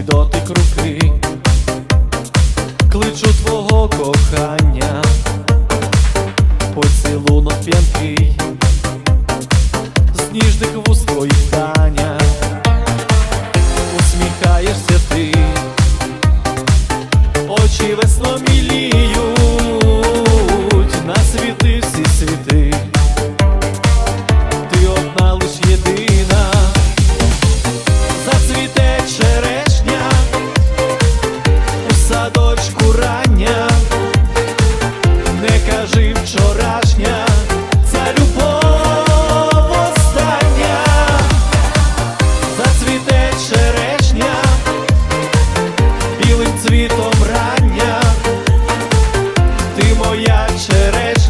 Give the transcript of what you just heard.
Мій дотик руки, кличу твого кохання, поцілунок п'янкий, з ніжних вуст твоїх Таня, усміхаєшся ти, очі весно мілію. раночку не кажи вчорашня, за любов остання, зацвіте черешня, білим цвітом рання, ти моя черешня.